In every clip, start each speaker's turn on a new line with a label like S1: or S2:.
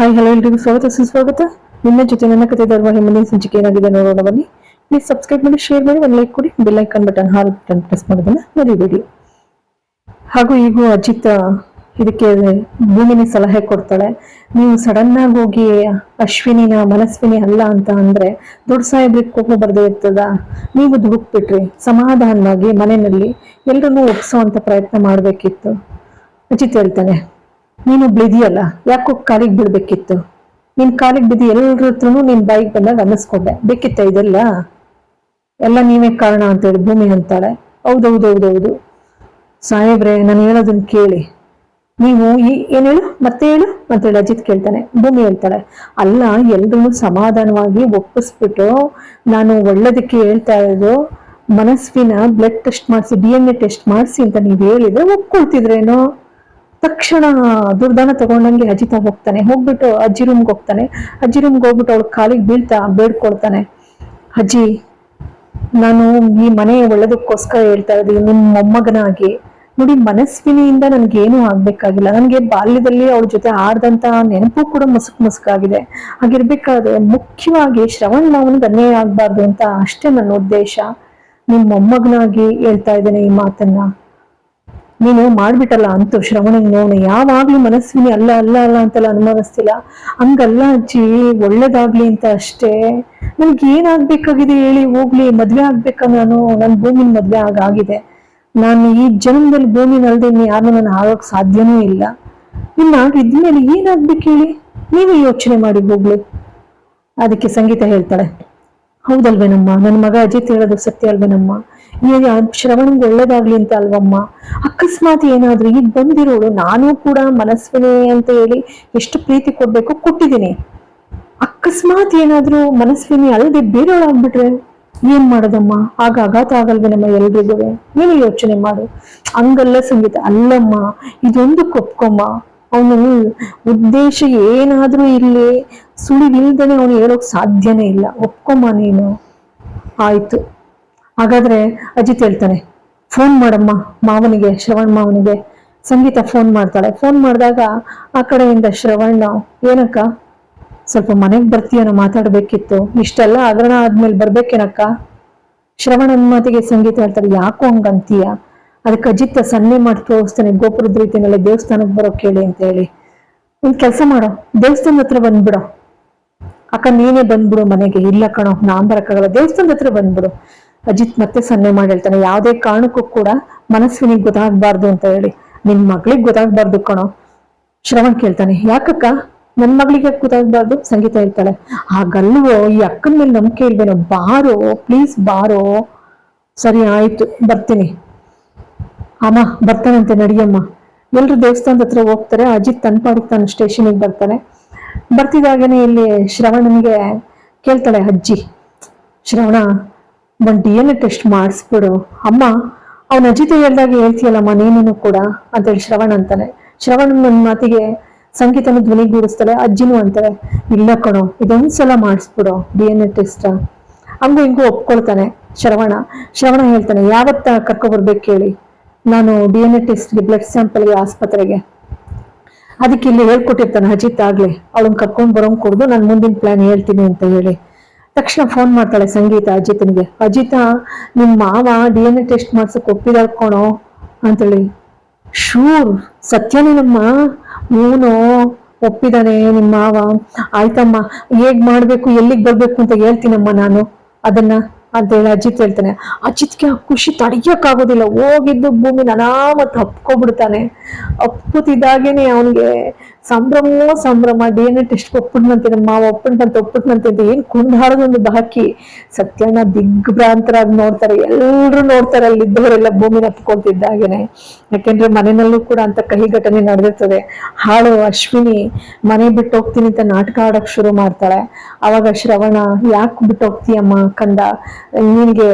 S1: Hi hello ಎಲ್ರಿಗೂ ಸ್ವಾಗತ ಸುಸ್ವಾಗತ ನಿಮ್ಮ ಜೊತೆ ನನ್ನ ಕತೆ ಧಾರವಾಹಿ ಮುಂದಿನ ಸಂಚಿಕೆ ಏನಾಗಿದೆ ನೋಡೋಣ ಬನ್ನಿ. ಪ್ಲೀಸ್ ಸಬ್ಸ್ಕ್ರೈಬ್ ಮಾಡಿ ಶೇರ್ ಮಾಡಿ, ಒಂದು ಲೈಕ್ ಕೊಡಿ bell icon button all button press ಮಾಡೋದನ್ನ ಮರಿಬೇಡಿ. ಹಾಗೂ ಈಗ ಅಜಿತ್ ಇದಕ್ಕೆ ಭೂಮಿನಿ ಸಲಹೆ ಕೊಡ್ತಾಳೆ. ನೀವು ಸಡನ್ ಆಗಿ ಹೋಗಿ ಅಶ್ವಿನಿನ, ಮನಸ್ವಿನಿ ಅಲ್ಲ ಅಂತ ಅಂದ್ರೆ ದೊಡ್ಡ ಸಾಹೇಬ್ರಿಗೆ ಕೋಪ ಬರ್ದೇ ಇರ್ತದ. ನೀವು ದುಡುಕ್ಬಿಟ್ರಿ, ಸಮಾಧಾನವಾಗಿ ಮನೆಯಲ್ಲಿ ಎಲ್ರನ್ನೂ ಒಪ್ಸೋಂತ ಪ್ರಯತ್ನ ಮಾಡ್ಬೇಕಿತ್ತು. ಅಜಿತ್ ಹೇಳ್ತಾನೆ ನೀನು ಬಿದಿಯಲ್ಲ? ಯಾಕೋ ಕಾಲಿಗೆ ಬಿಡ್ಬೇಕಿತ್ತು ನಿನ್ ಕಾಲಿಗೆ ಬಿದ್ದು ಎಲ್ಲರ ಹತ್ರನು ನಿನ್ ಬಾಯಿಗೆ ಬಂದಾಗ ಅನ್ನಿಸ್ಕೊಂಡೆ. ಬೇಕಿತ್ತ ಇದೆಲ್ಲ? ಎಲ್ಲ ನೀವೇ ಕಾರಣ ಅಂತೇಳಿ ಭೂಮಿ ಅಂತಾಳೆ. ಹೌದೌದೌದೌದು. ಸಾಹೇಬ್ರೆ, ನಾನು ಹೇಳೋದನ್ನ ಕೇಳಿ. ನೀವು ಈ ಏನ್ ಹೇಳು? ಮತ್ತೆ ಹೇಳು? ಅಂತೇಳಿ ಅಜಿತ್ ಕೇಳ್ತಾನೆ. ಭೂಮಿ ಹೇಳ್ತಾಳೆ. ಅಲ್ಲ ಎಲ್ರೂ ಸಮಾಧಾನವಾಗಿ ಒಪ್ಪಿಸ್ಬಿಟ್ಟು ನಾನು ಒಳ್ಳೇದಕ್ಕೆ ಹೇಳ್ತಾ ಇರೋದು ಮನಸ್ವಿನ ಬ್ಲಡ್ ಟೆಸ್ಟ್ ಮಾಡಿಸಿ ಡಿ ಎನ್ ಎ ಟೆಸ್ಟ್ ಮಾಡಿಸಿ ಅಂತ ನೀವು ಹೇಳಿದ್ರೆ ಒಪ್ಕೊಳ್ತಿದ್ರೇನೋ? ತಕ್ಷಣ ದುರ್ದಾನ ತಗೊಂಡಂಗೆ ಅಜಿತ ಹೋಗ್ತಾನೆ. ಹೋಗ್ಬಿಟ್ಟು ಅಜ್ಜಿ ರೂಮ್ಗೆ ಹೋಗ್ತಾನೆ. ಅಜ್ಜಿ ರೂಮ್ಗೆ ಹೋಗ್ಬಿಟ್ಟು ಅವಳ ಕಾಲಿಗೆ ಬೀಳ್ತಾ ಬೇಡ್ಕೊಳ್ತಾನೆ. ಅಜ್ಜಿ, ನಾನು ಈ ಮನೆ ಒಳ್ಳೇದಕ್ಕೋಸ್ಕರ ಹೇಳ್ತಾ ಇದ್ದೀನಿ. ನಿಮ್ಮ ಮೊಮ್ಮಗನಾಗಿ ನೋಡಿ, ಮನಸ್ವಿನಿಯಿಂದ ನನಗೇನು ಆಗ್ಬೇಕಾಗಿಲ್ಲ. ನನಗೆ ಬಾಲ್ಯದಲ್ಲಿ ಅವಳ ಜೊತೆ ಆಡ್ದಂತ ನೆನಪು ಕೂಡ ಮುಸುಕ್ ಮುಸುಕಾಗಿದೆ. ಹಾಗಿರ್ಬೇಕಾದ್ರೆ ಮುಖ್ಯವಾಗಿ ಶ್ರವಣ್ ಮಾವನಿಗೆ ಅನ್ಯಾಯ ಆಗ್ಬಾರ್ದು ಅಂತ ಅಷ್ಟೇ ನನ್ನ ಉದ್ದೇಶ. ನಿಮ್ ಮೊಮ್ಮಗನಾಗಿ ಹೇಳ್ತಾ ಇದ್ದೇನೆ ಈ ಮಾತನ್ನ. ನೀನು ಮಾಡ್ಬಿಟ್ಟಲ್ಲ ಅಂತೂ ಶ್ರವಣಿಗೆ ನೋವು ಯಾವಾಗ್ಲೂ ಮನಸ್ವಿನಿ ಅಲ್ಲ ಅಲ್ಲ ಅಲ್ಲ ಅಂತೆಲ್ಲ ಅನುಮಾನಿಸ್ತಿಲ್ಲ ಹಂಗಲ್ಲ ಅಜ್ಜಿ, ಒಳ್ಳೇದಾಗ್ಲಿ ಅಂತ ಅಷ್ಟೇ. ನನ್ಗೆ ಏನಾಗ್ಬೇಕಾಗಿದೆ ಹೇಳಿ ಹೋಗ್ಲಿ, ಮದ್ವೆ ಆಗ್ಬೇಕ ನಾನು? ನನ್ ಭೂಮಿನ ಮದ್ವೆ ಆಗಾಗಿದೆ ನಾನು ಈ ಜನ್ಮದಲ್ಲಿ ಭೂಮಿ ಅಲ್ದೆ ಇನ್ನು ನಾನು ಆಗೋಕ್ ಸಾಧ್ಯನೂ ಇಲ್ಲ. ಇನ್ನ ಇದ್ಮೇಲೆ ಏನಾಗ್ಬೇಕು ಹೇಳಿ? ನೀವೇ ಯೋಚನೆ ಮಾಡಿ ಹೋಗ್ಲಿ. ಅದಕ್ಕೆ ಸಂಗೀತ ಹೇಳ್ತಾಳೆ. ಹೌದಲ್ವೇನಮ್ಮ ನನ್ನ ಮಗ ಅಜಿತ್ ಹೇಳೋದು ಸತ್ಯ ಅಲ್ವೇನಮ್ಮ ಶ್ರವಣಂಗೆ ಒಳ್ಳೇದಾಗ್ಲಿ ಅಂತ ಅಲ್ವಮ್ಮ? ಅಕಸ್ಮಾತ್ ಏನಾದ್ರೂ ಈಗ ಬಂದಿರೋಳು, ನಾನು ಕೂಡ ಮನಸ್ವಿನಿ ಅಂತ ಹೇಳಿ ಎಷ್ಟು ಪ್ರೀತಿ ಕೊಡ್ಬೇಕು ಕೊಟ್ಟಿದ್ದೀನಿ. ಅಕಸ್ಮಾತ್ ಏನಾದ್ರೂ ಮನಸ್ವಿನಿ ಅಲ್ಲದೆ ಬೇರೆಯವಳಾಗ್ಬಿಟ್ರೆ ಏನ್ ಮಾಡೋದಮ್ಮ? ಆಗ ಆಘಾತ ಆಗಲ್ವೇನಮ್ಮ ಎಲ್ರಿಗೂ. ನೀನು ಯೋಚನೆ ಮಾಡು. ಹಂಗಲ್ಲ ಸಂಗೀತ. ಅಲ್ಲಮ್ಮ, ಇದೊಂದು ಕೊಪ್ಕೊಮ್ಮ ಅವನು ಉದ್ದೇಶ ಏನಾದರೂ ಇಲ್ಲಿ ಸುಳಿವಿಲ್ದೇನೆ ಅವನು ಹೇಳೋಕೆ ಸಾಧ್ಯನೇ ಇಲ್ಲ. ಒಪ್ಕೊಮ್ಮ ನೀನು. ಆಯಿತು. ಹಾಗಾದರೆ ಅಜಿತ್ ಹೇಳ್ತಾನೆ, ಫೋನ್ ಮಾಡಮ್ಮ, ಮಾವನಿಗೆ, ಶ್ರವಣ್ ಮಾವನಿಗೆ. ಸಂಗೀತ ಫೋನ್ ಮಾಡ್ತಾಳೆ. ಫೋನ್ ಮಾಡಿದಾಗ ಆ ಕಡೆಯಿಂದ ಶ್ರವಣ್ಣ ಏನಕ್ಕ? ಸ್ವಲ್ಪ ಮನೆಗೆ ಬರ್ತೀಯನೋ ಮಾತಾಡಬೇಕಿತ್ತು. ಇಷ್ಟೆಲ್ಲ ಹಗರಣ ಆದ್ಮೇಲೆ ಬರ್ಬೇಕೇನಕ್ಕ? ಶ್ರವಣನ ಮಾತಿಗೆ ಸಂಗೀತ ಹೇಳ್ತಾರೆ ಯಾಕೋ ಹಂಗಂತೀಯ? ಅದಕ್ಕೆ ಅಜಿತ್ ಸನ್ನೆ ಮಾಡಿ ತೋರಿಸ್ತಾನೆ, ಗೋಪುರದ ರೀತಿಯಲ್ಲಿ ದೇವಸ್ಥಾನಕ್ಕೆ ಬರೋ ಕೇಳಿ ಅಂತ ಹೇಳಿ. ಒಂದ್ ಕೆಲಸ ಮಾಡೋ, ದೇವಸ್ಥಾನದ ಹತ್ರ ಬಂದ್ಬಿಡೋ. ಅಕ್ಕ, ನೀನೇ ಬಂದ್ಬಿಡು ಮನೆಗೆ. ಇಲ್ಲ ಕಣೋ, ನಾನ್ ಬರಕ್ಕಾಗಲ್ಲ. ದೇವಸ್ಥಾನದ ಹತ್ರ ಬಂದ್ಬಿಡು. ಅಜಿತ್ ಮತ್ತೆ ಸನ್ನೆ ಮಾಡಿ ಹೇಳ್ತಾನೆ, ಯಾವ್ದೇ ಕಾರಣಕ್ಕೂ ಕೂಡ ಮನಸ್ವಿನಿಗೆ ಗೊತ್ತಾಗ್ಬಾರ್ದು ಅಂತ ಹೇಳಿ. ನಿನ್ ಮಗಳಿಗೆ ಗೊತ್ತಾಗ್ಬಾರ್ದು ಕಣೋ. ಶ್ರವಣ್ ಕೇಳ್ತಾನೆ, ಯಾಕಕ್ಕ? ನನ್ ಮಗಳಿಗೆ ಗೊತ್ತಾಗ್ಬಾರ್ದು? ಸಂಗೀತ ಹೇಳ್ತಾಳೆ ಹಾಗಲ್ವೋ ಈ ಅಕ್ಕನ ಮೇಲೆ ನಂಬಿಕೆ ಇಲ್ವೇನೋ, ಬಾರೋ ಪ್ಲೀಸ್ ಬಾರೋ. ಸರಿ, ಆಯ್ತು, ಬರ್ತೀನಿ. ಅಮ್ಮ, ಬರ್ತಾನಂತೆ, ನಡಿಯಮ್ಮ. ಎಲ್ರು ದೇವಸ್ಥಾನದ ಹತ್ರ ಹೋಗ್ತಾರೆ. ಅಜಿತ್ ತನ್ನ ಪಾಡಿಗೆ ತಾನು ಸ್ಟೇಷನಿಗೆ ಬರ್ತಾನೆ. ಬರ್ತಿದ್ದಾಗೇನೆ ಇಲ್ಲಿ ಶ್ರವಣನಿಗೆ ಕೇಳ್ತಾಳೆ, ಅಜ್ಜಿ, ಶ್ರವಣ ನನ್ನ ಡಿ ಎನ್ ಎ ಟೆಸ್ಟ್ ಮಾಡಿಸ್ಬಿಡು. ಅಮ್ಮ, ಅವನ ಅಜಿತ ಹೇಳ್ದಾಗ ಹೇಳ್ತೀಯಲ್ಲಮ್ಮ, ನೀನೇನು ಕೂಡ? ಅಂತೇಳಿ ಶ್ರವಣ ಅಂತಾನೆ. ಶ್ರವಣ ನನ್ನ ಮಾತಿಗೆ ಸಂಗೀತನ ಧ್ವನಿಗೂಡಿಸ್ತಾಳೆ ಅಜ್ಜಿನೂ ಅಂತಾಳೆ, ಇಲ್ಲ ಕಣೋ, ಇದೊಂದ್ಸಲ ಮಾಡಿಸ್ಬಿಡು ಡಿ ಎನ್ ಎ ಟೆಸ್ಟ್ ಹಂಗೂ ಹಿಂಗೂ ಒಪ್ಕೊಳ್ತಾನೆ ಶ್ರವಣ. ಶ್ರವಣ ಹೇಳ್ತಾನೆ, ಯಾವತ್ತ ಕರ್ಕೊ ಬರ್ಬೇಕು ಹೇಳಿ ನಾನು ಡಿ ಎನ್ ಎ ಟೆಸ್ಟ್ಗೆ ಬ್ಲಡ್ ಸ್ಯಾಂಪಲ್ಗೆ ಆಸ್ಪತ್ರೆಗೆ. ಅದಕ್ಕೆ ಇಲ್ಲಿ ಹೇಳ್ಕೊಟ್ಟಿರ್ತಾನೆ ಅಜಿತ್ ಆಗ್ಲೇ, ಅವಳನ್ನ ಕರ್ಕೊಂಡ್ ಬರೋಂಗ್ ಕೊಡ್ದು ನಾನು ಮುಂದಿನ ಪ್ಲಾನ್ ಹೇಳ್ತೀನಿ ಅಂತ ಹೇಳಿ. ತಕ್ಷಣ ಫೋನ್ ಮಾಡ್ತಾಳೆ ಸಂಗೀತ ಅಜಿತ್ನಿಗೆ. ಅಜಿತ ನಿಮ್ಮ ಮಾವ ಡಿ ಎನ್ ಎ ಟೆಸ್ಟ್ ಮಾಡ್ಸಕ್ ಒಪ್ಪಿದಾಳ್ಕೊಣೋ ಅಂತೇಳಿ. ಶೂರ್ ಸತ್ಯನೇನಮ್ಮ ಇವನು ಒಪ್ಪಿದಾನೆ ನಿಮ್ಮ ಮಾವ. ಆಯ್ತಮ್ಮ, ಹೇಗ್ ಮಾಡ್ಬೇಕು, ಎಲ್ಲಿಗೆ ಬರ್ಬೇಕು ಅಂತ ಹೇಳ್ತೀನಮ್ಮ ನಾನು. ಅದನ್ನ ಅಂತ ಹೇಳಿ ಅಜಿತ್ ಹೇಳ್ತಾನೆ. ಅಜಿತ್ಗೆ ಆ ಖುಷಿ ತಡಿಯಕ್ಕಾಗೋದಿಲ್ಲ. ಹೋಗಿದ್ದು ಭೂಮಿ ಅನಾಮತ್ ಹಪ್ಕೊಬಿಡ್ತಾನೆ ಅಪ್ಪುತ್ತಿದ್ದಾಗೇನೆ ಅವನಿಗೆ ಸಂಭ್ರಮೋ, ಸಂಭ್ರಮ ಡಿ ಎನ್ ಎ ಟೆಸ್ಟ್ ಒಪ್ಪಿಟ್ನಂತೆ ನಮ್ಮ ಒಪ್ಪಿಟ್ನಂತೆ ಒಪ್ಪಿಟ್ನಂತೆ ಅಂತ ಏನ್ ಕುಂದಾಡೋದೊಂದು ಬಾಕಿ. ಸತ್ಯನ ದಿಗ್ಭ್ರಾಂತರಾಗಿ ನೋಡ್ತಾರೆ. ಎಲ್ರು ನೋಡ್ತಾರೆ ಅಲ್ಲಿ ಇದ್ದವರೆಲ್ಲ ಭೂಮಿನ ಹಪ್ಕೊಳ್ತಿದ್ದಾಗೇನೆ ಯಾಕೆಂದ್ರೆ ಮನೆಯಲ್ಲೂ ಕೂಡ ಅಂತ ಕಹಿ ಘಟನೆ ನಡೆದಿರ್ತದೆ. ಹಾಳು, ಅಶ್ವಿನಿ ಮನೆ ಬಿಟ್ಟು ಹೋಗ್ತೀನಿ ಅಂತ ನಾಟಕ ಆಡಕ್ ಶುರು ಮಾಡ್ತಾಳೆ. ಅವಾಗ ಶ್ರವಣ, ಯಾಕೆ ಬಿಟ್ಟು ಹೋಗ್ತೀಯಮ್ಮ ಕಂದ? ನಿನ್ಗೆ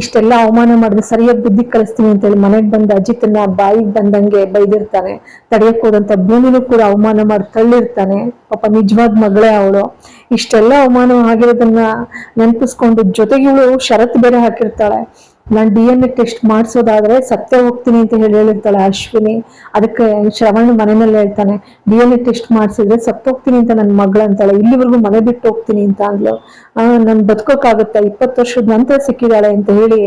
S1: ಇಷ್ಟೆಲ್ಲ ಅವಮಾನ ಮಾಡಿದ್ರೆ ಸರಿಯಾಗಿ ಬುದ್ಧಿ ಕಲಿಸ್ತೀನಿ ಅಂತೇಳಿ ಮನೆಗೆ ಬಂದ ಅಜಿತನ್ನ ಬಾಯಿಗೆ ಬಂದಂಗೆ ಬೈದಿರ್ತಾನೆ. ತಡೆಯಕ್ ಹೋದಂತ ಭೂಮಿನೂ ಕೂಡ ಅವಮಾನ ಮಾಡಿ ತಳ್ಳಿರ್ತಾನೆ. ಪಾಪ ನಿಜವಾದ ಮಗಳೇ ಅವಳು. ಇಷ್ಟೆಲ್ಲ ಅವಮಾನ ಆಗಿರೋದನ್ನ ನೆನಪಿಸ್ಕೊಂಡು ಜೊತೆಗೆ ಇವಳು ಷರತ್ತು ಬೇರೆ ಹಾಕಿರ್ತಾಳೆ. ನಾನು ಡಿ ಎನ್ ಎ ಟೆಸ್ಟ್ ಮಾಡಿಸೋದಾದ್ರೆ ಸತ್ತೇ ಹೋಗ್ತೀನಿ ಅಂತ ಹೇಳಿ ಹೇಳಿರ್ತಾಳೆ ಅಶ್ವಿನಿ. ಅದಕ್ಕೆ ಶ್ರವಣ್ ಮನೆಯಲ್ಲಿ ಹೇಳ್ತಾನೆ ಡಿ ಎನ್ ಎ ಟೆಸ್ಟ್ ಮಾಡಿಸಿದ್ರೆ ಸತ್ತೋಗ್ತೀನಿ ಅಂತ ನನ್ನ ಮಗಳು ಅಂತಾಳೆ. ಇಲ್ಲಿವರೆಗೂ ಮನೆ ಬಿಟ್ಟು ಹೋಗ್ತೀನಿ ಅಂತ ಅಂದ್ಲು. ನಾನು ಬದುಕೋಕ್ಕಾಗುತ್ತಾ ಇಪ್ಪತ್ತು ವರ್ಷದ ನಂತರ ಸಿಕ್ಕಿದಾಳೆ ಅಂತ ಹೇಳಿ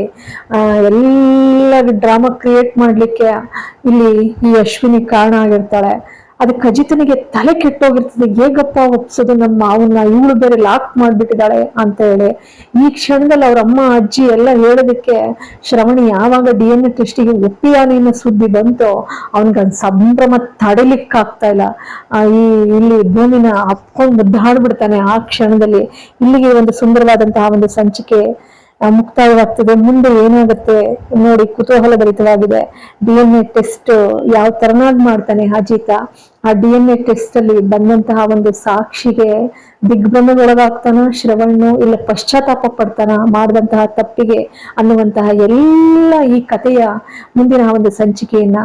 S1: ಎಲ್ಲ ಡ್ರಾಮಾ ಕ್ರಿಯೇಟ್ ಮಾಡಲಿಕ್ಕೆ ಇಲ್ಲಿ ಈ ಅಶ್ವಿನಿ ಕಾರಣ ಆಗಿರ್ತಾಳೆ. ಅದಕ್ಕೆ ಖಜಿತನಿಗೆ ತಲೆ ಕೆಟ್ಟೋಗಿರ್ತದೆ. ಹೇಗಪ್ಪ ಒಪ್ಸೋದು ನಮ್ಮ ಅವನ್ನ ಇವಳು ಬೇರೆ ಲಾಕ್ ಮಾಡ್ಬಿಟ್ಟಿದ್ದಾಳೆ ಅಂತ ಹೇಳಿ. ಈ ಕ್ಷಣದಲ್ಲಿ ಅವ್ರ ಅಮ್ಮ, ಅಜ್ಜಿ ಎಲ್ಲ ಹೇಳೋದಕ್ಕೆ ಶ್ರವಣಿ ಯಾವಾಗ ಡಿ ಎನ್ ಎ ಟೆಸ್ಟಿಗೆ ಒಪ್ಪಿಯಾನಿನ ಸುದ್ದಿ ಬಂತು ಅವನ್ಗೆ ಸಂಭ್ರಮ ತಡಿಲಿಕ್ಕಾಗ್ತಾ ಇಲ್ಲ. ಈ, ಇಲ್ಲಿ ಭೂಮಿನ ಅಪ್ಕೊಂಡು ಮುದ್ದಾಡ್ಬಿಡ್ತಾನೆ ಆ ಕ್ಷಣದಲ್ಲಿ. ಇಲ್ಲಿಗೆ ಒಂದು ಸುಂದರವಾದಂತಹ ಒಂದು ಸಂಚಿಕೆ ಮುಕ್ತಾಯವಾಗ್ತದೆ. ಮುಂದೆ ಏನಾಗುತ್ತೆ ನೋಡಿ, ಕುತೂಹಲ ಭರಿತವಾಗಿದೆ. ಡಿ ಎನ್ ಎ ಟೆಸ್ಟ್ ಯಾವ ತರನಾಗಿ ಮಾಡ್ತಾನೆ ಅಜಿತ? ಆ ಡಿ ಎನ್ ಎ ಟೆಸ್ಟ್ ಅಲ್ಲಿ ಬಂದಂತಹ ಒಂದು ಸಾಕ್ಷಿಗೆ ದಿಗ್ಭ್ರಮೆಗೊಳಗಾಗ್ತಾನ ಶ್ರವಣ್ಣು ಇಲ್ಲ ಪಶ್ಚಾತ್ತಾಪ ಪಡ್ತಾನ, ಮಾಡಿದಂತಹ ತಪ್ಪಿಗೆ ಅನ್ನುವಂತಹ ಎಲ್ಲ ಈ ಕಥೆಯ ಮುಂದಿನ ಒಂದು ಸಂಚಿಕೆಯನ್ನ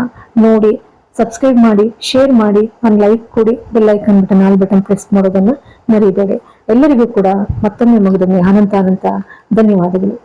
S1: ನೋಡಿ, ಸಬ್ಸ್ಕ್ರೈಬ್ ಮಾಡಿ, ಶೇರ್ ಮಾಡಿ, ಒಂದು ಲೈಕ್ ಕೊಡಿ, bell icon button, all button press ಮಾಡೋದನ್ನ ಮರಿಬೇಡಿ. ಎಲ್ಲರಿಗೂ ಕೂಡ ಮತ್ತೊಮ್ಮೆ ಮುಗಿದೊಮ್ಮೆ ಅನಂತ ಅನಂತ ಧನ್ಯವಾದಗಳು.